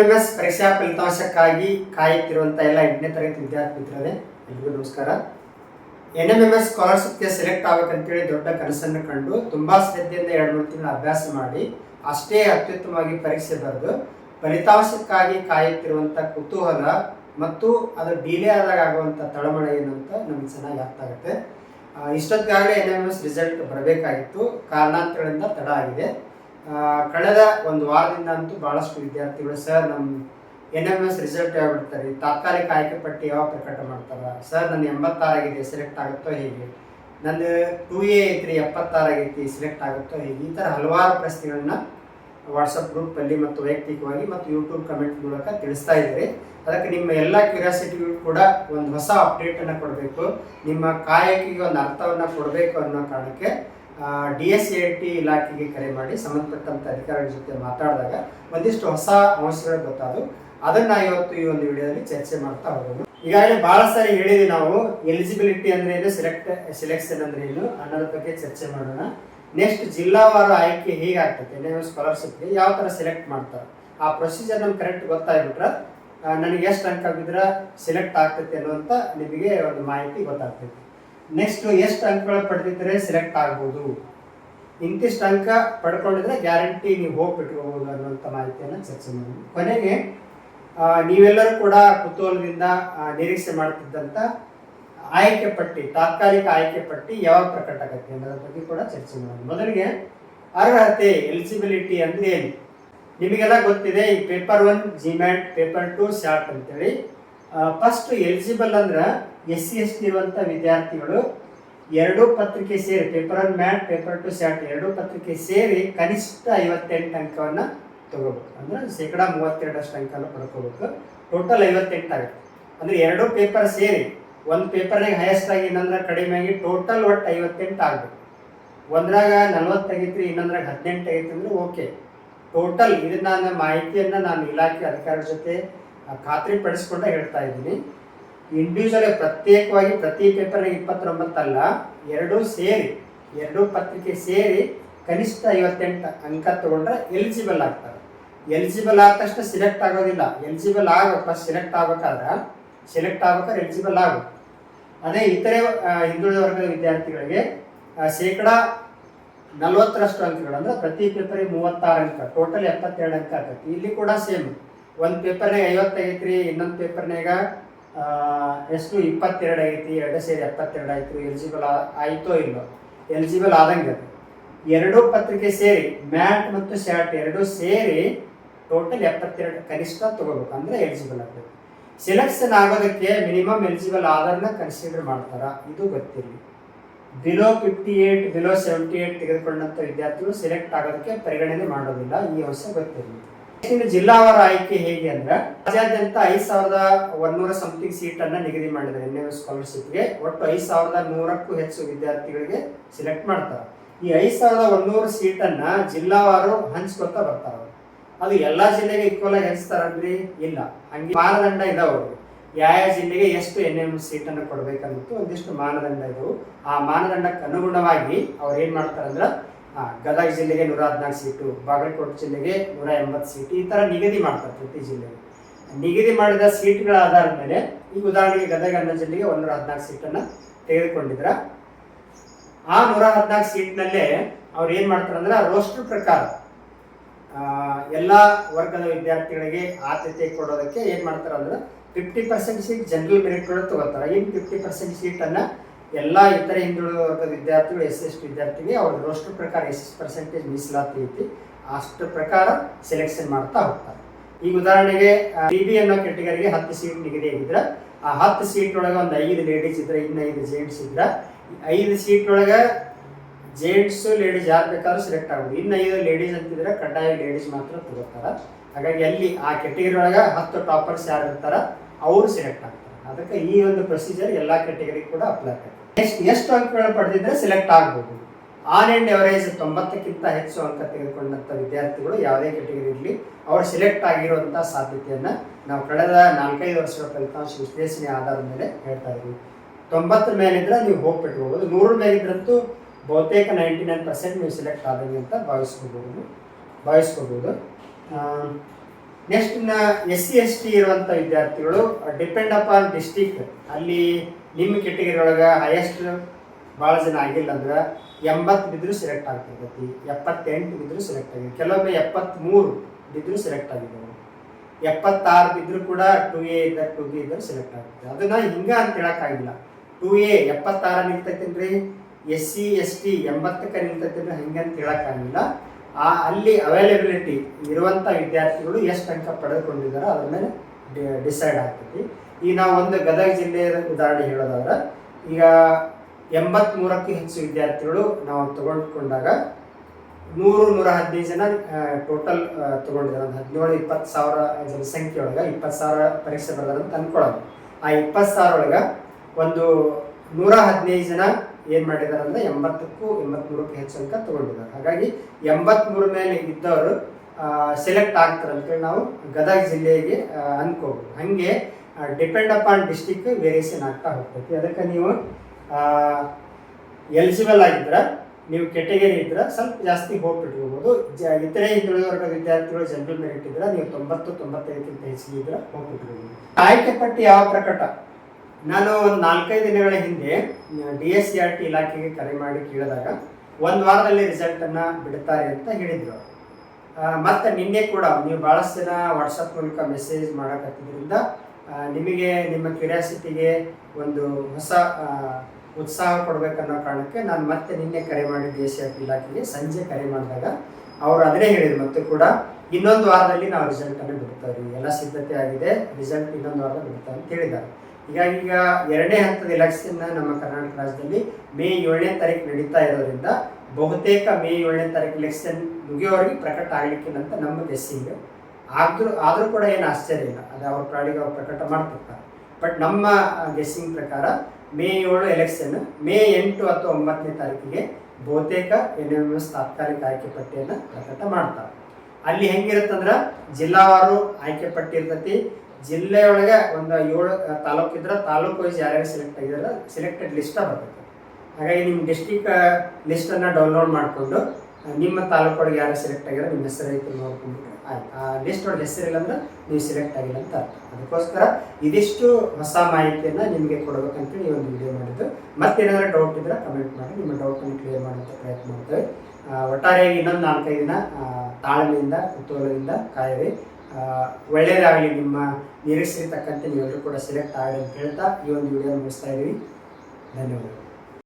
M S ಪರೀಕ್ಷಾ ಫಲಿತಾಂಶಕ್ಕಾಗಿ ಕಾಯುತ್ತಿರುವಂಥ ಎಲ್ಲ ಎಂಟನೇ ತರಗತಿ ವಿದ್ಯಾರ್ಥಿ ಮಿತ್ರರೇ ಎಲ್ರಿಗೂ ನಮಸ್ಕಾರ. ಎನ್ ಎಂ ಎಂ ಎಸ್ ಸ್ಕಾಲರ್ಶಿಪ್ಗೆ ಸೆಲೆಕ್ಟ್ ಆಗ್ಬೇಕಂತೇಳಿ ದೊಡ್ಡ ಕನಸನ್ನು ಕಂಡು ತುಂಬ ಶ್ರದ್ಧೆಯಿಂದ ಎರಡು ಮೂರು ತಿಂಗಳ ಅಭ್ಯಾಸ ಮಾಡಿ ಅಷ್ಟೇ ಅತ್ಯುತ್ತಮವಾಗಿ ಪರೀಕ್ಷೆ ಬರೆದು ಫಲಿತಾಂಶಕ್ಕಾಗಿ ಕಾಯುತ್ತಿರುವಂಥ ಕುತೂಹಲ ಮತ್ತು ಅದು ಡಿಲೇ ಆದಾಗ ಆಗುವಂಥ ತಳಮಳ ಏನು ಅಂತ ನಮಗೆ ಚೆನ್ನಾಗಿ ಅರ್ಥ ಆಗುತ್ತೆ. ಇಷ್ಟೊತ್ತಿಗಾಗಲೇ ಎನ್ ಎಂ ಎಸ್ ರಿಸಲ್ಟ್ ಬರಬೇಕಾಗಿತ್ತು. ಕಾರಣಾಂತರಗಳಿಂದ ತಡ ಆಗಿದೆ. ಕಳೆದ ಒಂದು ವಾರದಿಂದ ಅಂತೂ ಭಾಳಷ್ಟು ವಿದ್ಯಾರ್ಥಿಗಳು ಸರ್ ನಮ್ಮ ಎನ್ ಎಂ ಎಸ್ ರಿಸಲ್ಟ್ ಯಾವ ಬಿಡ್ತಾರೆ ತಾತ್ಕಾಲಿಕ ಆಯ್ಕೆ ಪಟ್ಟಿ ಯಾವಾಗ ಪ್ರಕಟ ಮಾಡ್ತಾರೆ? ಸರ್, ನನ್ನ ಎಂಬತ್ತಾರಾಗಿದೆ ಸೆಲೆಕ್ಟ್ ಆಗುತ್ತೋ ಹೇಗೆ? ನನ್ನ ಟೂ ಎ ಐತ್ರಿ, ಎಪ್ಪತ್ತಾರಾಗೈತಿ ಸೆಲೆಕ್ಟ್ ಆಗುತ್ತೋ ಹೇಗೆ? ಈ ಥರ ಹಲವಾರು ಪ್ರಶ್ನೆಗಳನ್ನ ವಾಟ್ಸಪ್ ಗ್ರೂಪಲ್ಲಿ ಮತ್ತು ವೈಯಕ್ತಿಕವಾಗಿ ಮತ್ತು ಯೂಟ್ಯೂಬ್ ಕಮೆಂಟ್ ಮೂಲಕ ತಿಳಿಸ್ತಾ ಇದ್ದೀರಿ. ಅದಕ್ಕೆ ನಿಮ್ಮ ಎಲ್ಲ ಕ್ಯೂರಿಯಾಸಿಟಿಗಳು ಕೂಡ ಒಂದು ಹೊಸ ಅಪ್ಡೇಟನ್ನು ಕೊಡಬೇಕು. ನಿಮ್ಮ ಕಾಯಕಿಗೆ ಒಂದು ಅರ್ಥವನ್ನು ಕೊಡಬೇಕು ಅನ್ನೋ ಕಾರಣಕ್ಕೆ ಡಿ ಎಸ್ ಎ ಟಿ ಇಲಾಖೆಗೆ ಕರೆ ಮಾಡಿ ಸಂಬಂಧಪಟ್ಟಂತ ಅಧಿಕಾರಿಗಳ ಜೊತೆ ಮಾತಾಡಿದಾಗ ಒಂದಿಷ್ಟು ಹೊಸ ಅಂಶಗಳು ಗೊತ್ತಾದವು. ಅದನ್ನ ಇವತ್ತು ಈ ಒಂದು ವಿಡಿಯೋದಲ್ಲಿ ಚರ್ಚೆ ಮಾಡ್ತಾ ಹೋಗೋಣ. ಈಗಾಗಲೇ ಬಹಳ ಸಾರಿ ಹೇಳಿದ್ವಿ ನಾವು ಎಲಿಜಿಬಿಲಿಟಿ ಅಂದ್ರೆ ಏನು ಸೆಲೆಕ್ಟ್ ಸೆಲೆಕ್ಷನ್ ಅಂದ್ರೆ ಏನು, ಅನ್ನೋದ್ರ ಬಗ್ಗೆ ಚರ್ಚೆ ಮಾಡೋಣ. ನೆಕ್ಸ್ಟ್ ಜಿಲ್ಲಾವಾರು ಆಯ್ಕೆ ಹೇಗಾಗ್ತದೆ, ನೀವು ಸ್ಕಾಲರ್ಶಿಪ್ಗೆ ಯಾವ ಥರ ಸೆಲೆಕ್ಟ್ ಮಾಡ್ತಾರೆ? ಆ ಪ್ರೊಸೀಜರ್ ನಮ್ಗೆ ಕರೆಕ್ಟ್ ಗೊತ್ತಾಗ್ಬಿಟ್ರೆ ನನಗೆ ಎಷ್ಟು ಅಂಕ ಬಿದ್ರೆ ಸೆಲೆಕ್ಟ್ ಆಗ್ತೈತೆ ಅನ್ನುವಂಥ ನಿಮಗೆ ಒಂದು ಮಾಹಿತಿ ಗೊತ್ತಾಗ್ತೈತಿ. ನೆಕ್ಸ್ಟ್ ಎಷ್ಟು ಅಂಕಗಳು ಪಡೆದಿದ್ದರೆ ಸೆಲೆಕ್ಟ್ ಆಗ್ಬೋದು? ಇಂತಿಷ್ಟು ಅಂಕ ಪಡ್ಕೊಂಡಿದ್ರೆ ಗ್ಯಾರಂಟಿ ನೀವು ಹೋಗ್ಬಿಟ್ಕೋಬಹುದು ಅನ್ನುವಂಥ ಮಾಹಿತಿಯನ್ನು ಚರ್ಚೆ ಮಾಡಿದ್ವಿ ಕೊನೆಗೆ ನೀವೆಲ್ಲರೂ ಕೂಡ ಕುತೂಹಲದಿಂದ ನಿರೀಕ್ಷೆ ಮಾಡ್ತಿದ್ದಂಥ ಆಯ್ಕೆ ಪಟ್ಟಿ, ತಾತ್ಕಾಲಿಕ ಆಯ್ಕೆ ಪಟ್ಟಿ ಯಾವಾಗ ಪ್ರಕಟ ಆಗತ್ತೆ ಅನ್ನೋದ್ರ ಬಗ್ಗೆ ಕೂಡ ಚರ್ಚೆ ಮಾಡಿ ಮೊದಲಿಗೆ, ಅರ್ಹತೆ ಎಲಿಜಿಬಿಲಿಟಿ ಅಂದ್ರೆ ಏನು? ನಿಮಗೆಲ್ಲ ಗೊತ್ತಿದೆ ಈ paper one GMAT paper two short ಅಂತೇಳಿ. ಫಸ್ಟ್ ಎಲಿಜಿಬಲ್ ಅಂದ್ರೆ ಎಸ್ ಸಿ ಎಸ್ ಟಿ ಇರುವಂಥ ವಿದ್ಯಾರ್ಥಿಗಳು ಎರಡೂ ಪತ್ರಿಕೆ ಸೇರಿ paper one MAT paper two SAT ಎರಡೂ ಪತ್ರಿಕೆ ಸೇರಿ ಕನಿಷ್ಠ ಐವತ್ತೆಂಟು ಅಂಕವನ್ನು ತಗೋಬೇಕು. ಅಂದ್ರೆ ಶೇಕಡ ಮೂವತ್ತೆರಡಷ್ಟು ಅಂಕನ ಪಡ್ಕೋಬೇಕು. ಟೋಟಲ್ ಐವತ್ತೆಂಟು ಆಗುತ್ತೆ. ಅಂದ್ರೆ ಎರಡೂ ಪೇಪರ್ ಸೇರಿ, ಒಂದು ಪೇಪರ್ನಾಗ ಹೈಯೆಸ್ಟ್ ಆಗಿ ಇನ್ನೊಂದ್ರಾಗ ಕಡಿಮೆ ಆಗಿ ಟೋಟಲ್ ಒಟ್ಟು ಐವತ್ತೆಂಟು ಆಗಬೇಕು. ಒಂದ್ರಾಗ ನಲ್ವತ್ತು ಆಗೈತ್ರಿ ಇನ್ನೊಂದ್ರಾಗ ಹದಿನೆಂಟು ಆಗಿತ್ತು ಅಂದ್ರೆ ಓಕೆ ಟೋಟಲ್ ಇದನ್ನ ನಾನು ಮಾಹಿತಿಯನ್ನ ನಾನು ಇಲಾಖೆ ಅಧಿಕಾರಿಗಳ ಜೊತೆ ಖಾತ್ರಿ ಪಡಿಸ್ಕೊಂಡ ಹೇಳ್ತಾ ಇದ್ದೀನಿ. ಇಂಡಿವಿಜುವಲ್ ಪ್ರತ್ಯೇಕವಾಗಿ ಪ್ರತಿ ಪೇಪರ್ ಇಪ್ಪತ್ತೊಂಬತ್ತಲ್ಲ, ಎರಡೂ ಸೇರಿ, ಎರಡೂ ಪತ್ರಿಕೆ ಸೇರಿ ಕನಿಷ್ಠ ಐವತ್ತೆಂಟು ಅಂಕ ತಗೊಂಡ್ರೆ ಎಲಿಜಿಬಲ್ ಆಗ್ತಾರೆ. ಎಲಿಜಿಬಲ್ ಆದ ತಕ್ಷಣ ಸಿಲೆಕ್ಟ್ ಆಗೋದಿಲ್ಲ. ಎಲಿಜಿಬಲ್ ಆಗ ಫಸ್ಟ್ ಸಿಲೆಕ್ಟ್ ಆಗ್ಬೇಕಾದ್ರೆ ಸೆಲೆಕ್ಟ್ ಆಗ್ಬೇಕಾದ್ರೆ ಎಲಿಜಿಬಲ್ ಆಗು ಅದೇ ಇತರೆ ಹಿಂದುಳಿದ ವರ್ಗದ ವಿದ್ಯಾರ್ಥಿಗಳಿಗೆ ಶೇಕಡ ನಲವತ್ತರಷ್ಟು ಅಂಕಗಳು ಅಂದ್ರೆ ಪ್ರತಿ ಪೇಪರಿಗೆ ಮೂವತ್ತಾರು ಅಂಕ ಟೋಟಲ್ ಎಪ್ಪತ್ತೆರಡು ಅಂಕ ಆಗತ್ತೆ. ಇಲ್ಲಿ ಕೂಡ ಸೇಮ್ ಒಂದು ಪೇಪರ್ನಾಗ ರೀ ಇನ್ನೊಂದು ಪೇಪರ್ನಾಗ ಎಷ್ಟು? ಇಪ್ಪತ್ತೆರಡು ಐತಿ ಎರಡು ಸೇರಿ ಎಪ್ಪತ್ತೆರಡು ಆಯ್ತು ಎಲಿಜಿಬಲ್ ಆಯ್ತೋ ಇಲ್ಲೋ ಎಲಿಜಿಬಲ್ ಆದಂಗೆ ಎರಡೂ ಪತ್ರಿಕೆ ಸೇರಿ, ಮ್ಯಾಟ್ ಮತ್ತು ಶಾರ್ಟ್ ಎರಡೂ ಸೇರಿ ಟೋಟಲ್ ಎಪ್ಪತ್ತೆರಡು ಕನಿಷ್ಠ ತಗೋಬೇಕು ಅಂದ್ರೆ ಎಲಿಜಿಬಲ್ ಆಗ್ತದೆ. ಸೆಲೆಕ್ಷನ್ ಆಗೋದಕ್ಕೆ ಮಿನಿಮಮ್ ಎಲಿಜಿಬಲ್ ಆಧಾರ್ನ ಕನ್ಸಿಡರ್ ಮಾಡ್ತಾರ. ಇದು ಗೊತ್ತಿರಲಿ. Below fifty eight below seventy eight ತೆಗೆದುಕೊಂಡಂಥ ವಿದ್ಯಾರ್ಥಿಗಳು ಸೆಲೆಕ್ಟ್ ಆಗೋದಕ್ಕೆ ಪರಿಗಣನೆ ಮಾಡೋದಿಲ್ಲ. ಈ ಅಂಶ ಗೊತ್ತಿರಲಿ. ಜಿಲ್ಲಾವಾರ ಆಯ್ಕೆ ಹೇಗೆ ಅಂದ್ರೆ, ರಾಜ್ಯಾದ್ಯಂತ ಐದ್ ಸಾವಿರದ ಒಂದೂರ ಸಮಥಿಂಗ್ ಸೀಟ್ ಅನ್ನ ನಿಗದಿ ಮಾಡಿದ್ದಾರೆ ಎನ್ ಎಸ್ ಸ್ಕಾಲರ್ಶಿಪ್ಗೆ. ಒಟ್ಟು ಐದ್ ಸಾವಿರದ ನೂರಕ್ಕೂ ಹೆಚ್ಚು ವಿದ್ಯಾರ್ಥಿಗಳಿಗೆ ಸಿಲೆಕ್ಟ್ ಮಾಡ್ತಾರೆ. ಈ ಐದ್ ಸಾವಿರದ ಒಂದೂರು ಸೀಟ್ ಅನ್ನ ಜಿಲ್ಲಾವಾರು ಹಂಚ್ಕೊತಾ ಬರ್ತಾರ ಅದು ಎಲ್ಲಾ ಜಿಲ್ಲೆಗೆ ಈಕ್ವಲ್ ಆಗಿ ಹಂಚ್ತಾರನ್ರಿ ಇಲ್ಲ. ಹಂಗೆ ಮಾನದಂಡ ಇದಾವ ಯಾವ ಜಿಲ್ಲೆಗೆ ಎಷ್ಟು ಎನ್ ಎಂ ಸೀಟ್ ಅನ್ನು ಕೊಡ್ಬೇಕನ್ನುಟ್ಟು ಒಂದಿಷ್ಟು ಮಾನದಂಡ ಇದಾವೆ. ಆ ಮಾನದಂಡಕ್ಕೆ ಅನುಗುಣವಾಗಿ ಅವ್ರು ಏನ್ ಮಾಡ್ತಾರಂದ್ರ ಗದಗ ಜಿಲ್ಲೆಗೆ ನೂರ ಹದಿನಾಲ್ಕು ಸೀಟು, ಬಾಗಲಕೋಟೆ ಜಿಲ್ಲೆಗೆ ನೂರ ಎಂಬತ್ತು ಸೀಟು, ಈ ತರ ನಿಗದಿ ಮಾಡ್ತಾರೆ ಪ್ರತಿ ಜಿಲ್ಲೆಗೆ. ನಿಗದಿ ಮಾಡಿದ ಸೀಟ್ಗಳ ಆಧಾರದ ಮೇಲೆ ಈಗ ಉದಾಹರಣೆಗೆ ಗದಗ ಅನ್ನೋ ಜಿಲ್ಲೆಗೆ ಒಂದೂರ ಹದಿನಾಲ್ಕು ಸೀಟನ್ನು ತೆಗೆದುಕೊಂಡಿದ್ರ. ಆ ನೂರ ಹದಿನಾಲ್ಕು ಸೀಟ್ನಲ್ಲೇ ಅವ್ರು ಏನು ಮಾಡ್ತಾರೆ ಅಂದ್ರೆ ರೋಸ್ಟರ್ ಪ್ರಕಾರ ಎಲ್ಲ ವರ್ಗದ ವಿದ್ಯಾರ್ಥಿಗಳಿಗೆ ಆದ್ಯತೆ ಕೊಡೋದಕ್ಕೆ ಏನು ಮಾಡ್ತಾರೆ ಅಂದ್ರೆ ಫಿಫ್ಟಿ ಪರ್ಸೆಂಟ್ ಸೀಟ್ ಜನರಲ್ ಮೆರಿಟ್ಗಳು ತಗೋತಾರೆ. ಈ ಫಿಫ್ಟಿ ಪರ್ಸೆಂಟ್ ಸೀಟನ್ನು ಎಲ್ಲಾ ಇತರ ಹಿಂದುಳಿದ ವರ್ಗದ ವಿದ್ಯಾರ್ಥಿಗಳು ಎಸ್ ಎಸ್ ವಿದ್ಯಾರ್ಥಿಗೆ ಅವ್ರ ರೋಸ್ಟರ್ ಪ್ರಕಾರ ಎಸ್ ಪರ್ಸೆಂಟೇಜ್ ಮೀಸಲಾತಿ ಐತಿ. ಅಷ್ಟು ಪ್ರಕಾರ ಸೆಲೆಕ್ಷನ್ ಮಾಡ್ತಾ ಹೋಗ್ತಾರೆ. ಈಗ ಉದಾಹರಣೆಗೆ ಟಿ ಬಿ ಅನ್ನೋ ಕೆಟಗರಿಗೆ ಹತ್ತು ಸೀಟ್ ನಿಗದಿ ಆಗಿದ್ರೆ, ಆ ಹತ್ತು ಸೀಟ್ ಒಳಗೆ ಒಂದು ಐದು ಲೇಡೀಸ್ ಇದ್ರೆ ಇನ್ನೈದು ಐದು ಜೆಂಟ್ಸ್ ಇದ್ರೆ ಐದು ಸೀಟ್ ಒಳಗೆ ಜೆಂಟ್ಸ್ ಲೇಡೀಸ್ ಯಾರು ಬೇಕಾದ್ರೂ ಸೆಲೆಕ್ಟ್ ಆಗೋದು ಇನ್ನು ಐದು ಲೇಡೀಸ್ ಅಂತಿದ್ರೆ ಕಡ್ಡಾಯ ಲೇಡೀಸ್ ಮಾತ್ರ ತಗೋತಾರೆ. ಹಾಗಾಗಿ ಅಲ್ಲಿ ಆ ಕೆಟಗರಿ ಒಳಗೆ ಹತ್ತು ಟಾಪರ್ಸ್ ಯಾರು ಇರ್ತಾರ, ಅವರು ಸೆಲೆಕ್ಟ್ ಆಗ್ತಾರೆ. ಅದಕ್ಕೆ ಈ ಒಂದು ಪ್ರೊಸೀಜರ್ ಎಲ್ಲ ಕೆಟಗರಿ ಕೂಡ ಅಪ್ಲೈ ಆಗ್ತದೆ ಎಷ್ಟು ಎಷ್ಟು ಅಂಕಗಳನ್ನು ಪಡೆದಿದ್ರೆ ಸೆಲೆಕ್ಟ್ ಆಗ್ಬೋದು. ಆನ್ ಅಂಡ್ ಎವರೇಜ್ ತೊಂಬತ್ತಕ್ಕಿಂತ ಹೆಚ್ಚು ಅಂಕ ತೆಗೆದುಕೊಂಡಂತ ವಿದ್ಯಾರ್ಥಿಗಳು ಯಾವುದೇ ಕೆಟಗರಿ ಇರಲಿ ಅವರು ಸೆಲೆಕ್ಟ್ ಆಗಿರುವಂಥ ಸಾಧ್ಯತೆಯನ್ನು ನಾವು ಕಳೆದ ನಾಲ್ಕೈದು ವರ್ಷಗಳ ಫಲಿತಾಂಶ ವಿಶ್ಲೇಷಣೆ ಆಧಾರದ ಮೇಲೆ ಹೇಳ್ತಾ ಇದ್ವಿ ತೊಂಬತ್ತರ ಮೇಲಿದ್ರೆ ನೀವು ಹೋಗ್ಬಿಟ್ಕೋಬಹುದು ನೂರ ಮೇಲಿದ್ರಂತೂ ಬಹುತೇಕ ನೈಂಟಿ ನೈನ್ ಪರ್ಸೆಂಟ್ ನೀವು ಸೆಲೆಕ್ಟ್ ಆದಂಗೆ ಅಂತ ಭಾವಿಸ್ಕೋಬಹುದು ಆ, ನೆಕ್ಸ್ಟ್ ಇನ್ನ ಎಸ್ ಸಿ ಎಸ್ ಟಿ ಇರುವಂಥ ವಿದ್ಯಾರ್ಥಿಗಳು ಡಿಪೆಂಡ್ ಅಪಾನ್ ಡಿಸ್ಟಿಕ್ ಅಲ್ಲಿ ನಿಮ್ಮ ಕೆಟಗರಿ ಒಳಗೆ ಹೈಯೆಸ್ಟ್ ಭಾಳ ಜನ ಆಗಿಲ್ಲ ಅಂದ್ರೆ ಎಂಬತ್ತು ಬಿದ್ದರೂ ಸೆಲೆಕ್ಟ್ ಆಗ್ತಿರ್ತೈತಿ ಎಪ್ಪತ್ತೆಂಟು ಬಿದ್ದರೂ ಸೆಲೆಕ್ಟ್ ಆಗಿದೆ ಕೆಲವೊಮ್ಮೆ ಎಪ್ಪತ್ತ್ಮೂರು ಬಿದ್ದರೂ ಸೆಲೆಕ್ಟ್ ಆಗಿದ್ದವು ಎಪ್ಪತ್ತಾರು ಬಿದ್ದರೂ ಕೂಡ ಟು ಎ ಇದ್ದ ಟು ಬಿ ಇದ್ದರೂ ಸೆಲೆಕ್ಟ್ ಆಗುತ್ತೆ. ಅದನ್ನ ಹಿಂಗೆ ಅಂತ ಹೇಳೋಕ್ಕಾಗಿಲ್ಲ ಟು ಎ ಎಪ್ಪತ್ತಾರ ನಿಲ್ತೈತೇನ್ರಿ? ಎಸ್ ಸಿ ಎಸ್ ಟಿ ಎಂಬತ್ತಕ್ಕೆ ನಿಲ್ತೈತೇನ್ರಿ? ಹಿಂಗೆ ಅಂತ ಹೇಳೋಕ್ಕಾಗಿಲ್ಲ ಆ ಅಲ್ಲಿ ಅವೈಲೇಬಿಲಿಟಿ ಇರುವಂಥ ವಿದ್ಯಾರ್ಥಿಗಳು ಎಷ್ಟು ಅಂಕ ಪಡೆದುಕೊಂಡಿದ್ದಾರೋ ಅದ್ರ ಮೇಲೆ ಡಿಸೈಡ್ ಆಗ್ತೈತಿ. ಈಗ ನಾವು ಒಂದು ಗದಗ ಜಿಲ್ಲೆಯ ಉದಾಹರಣೆ ಹೇಳೋದಾದ್ರೆ, ಈಗ ಎಂಬತ್ಮೂರಕ್ಕೂ ಹೆಚ್ಚು ವಿದ್ಯಾರ್ಥಿಗಳು ನಾವು ತಗೊಂಡ್ಕೊಂಡಾಗ ನೂರು, ನೂರ ಹದಿನೈದು ಜನ ಟೋಟಲ್ ತಗೊಂಡಿದ್ದಾರೆ. ಒಂದು ಹದಿನೇಳು, ಇಪ್ಪತ್ತು ಸಾವಿರ ಜನಸಂಖ್ಯೆ ಒಳಗೆ ಇಪ್ಪತ್ತು ಸಾವಿರ ಪರೀಕ್ಷೆ ಅಂತ ಅಂದ್ಕೊಳ್ಳೋದು ಆ ಇಪ್ಪತ್ತು ಸಾವಿರ ಒಳಗೆ ಒಂದು ನೂರ ಹದಿನೈದು ಜನ ಏನು ಮಾಡಿದ್ದಾರೆ ಅಂದ್ರೆ ಎಂಬತ್ತಕ್ಕೂ, ಎಂಬತ್ಮೂರಕ್ಕೂ ಹೆಚ್ಚು ಅಂಕ ತಗೊಂಡಿದ್ದಾರೆ. ಹಾಗಾಗಿ ಎಂಬತ್ಮೂರ ಮೇಲೆ ಇದ್ದವರು ಸೆಲೆಕ್ಟ್ ಆಗ್ತಾರೆ ಅಂತೇಳಿ ನಾವು ಗದಗ ಜಿಲ್ಲೆಗೆ ಅನ್ಕೋಬೋದು. ಹಾಗೆ ಡಿಪೆಂಡ್ ಅಪಾನ್ ಡಿಸ್ಟಿಕ್ ವೇರಿಯೇಷನ್ ಆಗ್ತಾ ಹೋಗ್ತೈತಿ. ಅದಕ್ಕೆ ನೀವು ಎಲಿಜಿಬಲ್ ಆಗಿದ್ರೆ, ನೀವು ಕೆಟಗರಿ ಇದ್ರೆ ಸ್ವಲ್ಪ ಜಾಸ್ತಿ ಹೋಪ್ ಇಟ್ಕೋಬೋದು. ಜ, ಇತರೆ ಹಿಂದುಳಿದ ವಿದ್ಯಾರ್ಥಿಗಳು ಜನರಲ್ ಮೆರಿಟ್ ಇದ್ರೆ ನೀವು ತೊಂಬತ್ತು, ತೊಂಬತ್ತೈದಕ್ಕಿಂತ ಹೆಚ್ಚಿಗೆ ಇದ್ರೆ ಹೋಪ್ ಇಟ್ಕೋಬೋದು. ಆಯ್ಕೆ ಪಟ್ಟಿ ಯಾವ ಪ್ರಕಟ? ನಾನು ಒಂದು ನಾಲ್ಕೈದು ದಿನಗಳ ಹಿಂದೆ D S C R T ಇಲಾಖೆಗೆ ಕರೆ ಮಾಡಿ ಕೇಳಿದಾಗ, ಒಂದು ವಾರದಲ್ಲಿ ರಿಸಲ್ಟನ್ನು ಬಿಡ್ತಾರೆ ಅಂತ ಹೇಳಿದ್ರು ಮತ್ತೆ ನಿನ್ನೆ ಕೂಡ ನೀವು ಭಾಳಷ್ಟು ಜನ ವಾಟ್ಸಪ್ ಮೂಲಕ ಮೆಸೇಜ್ ಮಾಡೋಕತ್ತಿದ್ರಿಂದ ನಿಮಗೆ, ನಿಮ್ಮ ಕ್ಯೂರಿಯಾಸಿಟಿಗೆ ಒಂದು ಹೊಸ ಉತ್ಸಾಹ ಕೊಡ್ಬೇಕನ್ನೋ ಕಾರಣಕ್ಕೆ ನಾನು ಮತ್ತೆ ನಿನ್ನೆ ಕರೆ ಮಾಡಿ ದೇಶ ಇಲಾಖೆಗೆ ಸಂಜೆ ಕರೆ ಮಾಡಿದಾಗ ಅವರು ಅದನ್ನೇ ಹೇಳಿದ್ರು. ಮತ್ತೆ ಕೂಡ ಇನ್ನೊಂದು ವಾರದಲ್ಲಿ ನಾವು ರಿಸಲ್ಟನ್ನು ಬಿಡ್ತಾರೆ ಎಲ್ಲ ಸಿದ್ಧತೆ ಆಗಿದೆ. ರಿಸಲ್ಟ್ ಇನ್ನೊಂದು ವಾರದಲ್ಲಿ ಬಿಡ್ತಾರೆ ಅಂತ ಹೇಳಿದ್ದಾರೆ. ಹೀಗಾಗಿ ಈಗ ಎರಡನೇ ಹಂತದ ಎಲೆಕ್ಷನ್ ನಮ್ಮ ಕರ್ನಾಟಕ ರಾಜ್ಯದಲ್ಲಿ ಮೇ ಏಳನೇ ತಾರೀಕು ನಡೀತಾ ಇರೋದ್ರಿಂದ ಬಹುತೇಕ ಮೇ ಏಳನೇ ತಾರೀಕು ಎಲೆಕ್ಷನ್ ಮುಗಿಯೋವರೆಗೆ ಪ್ರಕಟ ಆಗಲಿಕ್ಕೆ ಅಂತ ನಮ್ಮ ಗೆಸ್ಸಿಂಗ್ ಆದ್ರೂ, ಆದರೂ ಕೂಡ ಏನು ಆಶ್ಚರ್ಯ ಇಲ್ಲ. ಅದು ಅವ್ರ ಪ್ರಾಡಿಗೆ ಅವ್ರು ಪ್ರಕಟ ಮಾಡ್ತಿರ್ತಾರೆ. ಬಟ್ ನಮ್ಮ ಗೆಸ್ಸಿಂಗ್ ಪ್ರಕಾರ ಮೇ ಏಳು ಎಲೆಕ್ಷನ್ ಮೇ ಎಂಟು ಅಥವಾ ಒಂಬತ್ತನೇ ತಾರೀಕಿಗೆ ಬಹುತೇಕ ಎನ್ ಎಂ ಎಸ್ ತಾತ್ಕಾಲಿಕ ಆಯ್ಕೆ ಪಟ್ಟಿಯನ್ನು ಪ್ರಕಟ ಮಾಡ್ತಾರೆ. ಅಲ್ಲಿ ಹೆಂಗಿರುತ್ತಂದ್ರೆ ಜಿಲ್ಲಾವಾರು ಆಯ್ಕೆ ಪಟ್ಟಿ ಇರ್ತೈತಿ. ಜಿಲ್ಲೆಯೊಳಗೆ ಒಂದು ಏಳು ತಾಲೂಕಿದ್ರೆ ತಾಲೂಕು ವೈಸ್ ಯಾರ್ಯಾರು ಸೆಲೆಕ್ಟ್ ಆಗಿದಾರೆ ಸೆಲೆಕ್ಟೆಡ್ ಲಿಸ್ಟ ಬರ್ತೈತೆ. ಹಾಗಾಗಿ ನಿಮ್ಮ ಡಿಸ್ಟಿಕ್ ಲಿಸ್ಟನ್ನು ಡೌನ್ಲೋಡ್ ಮಾಡಿಕೊಂಡು ನಿಮ್ಮ ತಾಲೂಕೊಳಗೆ ಯಾರು ಸೆಲೆಕ್ಟ್ ಆಗಿರೋ ನಿಮ್ಮ ಹೆಸರು ಐತೆ ನೋಡ್ಕೊಂಡ್ಬಿಟ್ರೆ ಆಯ್ತು? ಆ ಲಿಸ್ಟ್ ಒಳಗೆ ಹೆಸರಿಲ್ಲ ಅಂದ್ರೆ ನೀವು ಸೆಲೆಕ್ಟ್ ಆಗಿಲ್ಲ ಅಂತ ಅರ್ಥ. ಅದಕ್ಕೋಸ್ಕರ ಇದಿಷ್ಟು ಹೊಸ ಮಾಹಿತಿಯನ್ನು ನಿಮಗೆ ಕೊಡಬೇಕಂತೇಳಿ ಈ ಒಂದು ವಿಡಿಯೋ ಮಾಡಿದ್ದು. ಮತ್ತೇನಾದರೂ ಡೌಟ್ ಇದ್ದರೆ ಕಮೆಂಟ್ ಮಾಡಿ, ನಿಮ್ಮ ಡೌಟನ್ನು ಕ್ಲಿಯರ್ ಮಾಡುವಂಥ ಪ್ರಯತ್ನ ಮಾಡ್ತೇವೆ. ಒಟ್ಟಾರೆಯಾಗಿ ಇನ್ನೊಂದು ನಾಲ್ಕೈದು ದಿನ ತಾಳ್ಮೆಯಿಂದ, ಕುತೂಹಲದಿಂದ ಕಾಯಿರಿ. ಒಳ್ಳೆಯದಾಗಲಿ ನಿಮ್ಮ ನಿರೀಕ್ಷೆ ತಕ್ಕಂತೆ ನೀವೆಲ್ಲರೂ ಕೂಡ ಸೆಲೆಕ್ಟ್ ಆಗಲಿ ಅಂತ ಹೇಳ್ತಾ ಈ ಒಂದು ವಿಡಿಯೋ ಮುಗಿಸ್ತಾ ಇದ್ದೀವಿ. ಧನ್ಯವಾದಗಳು.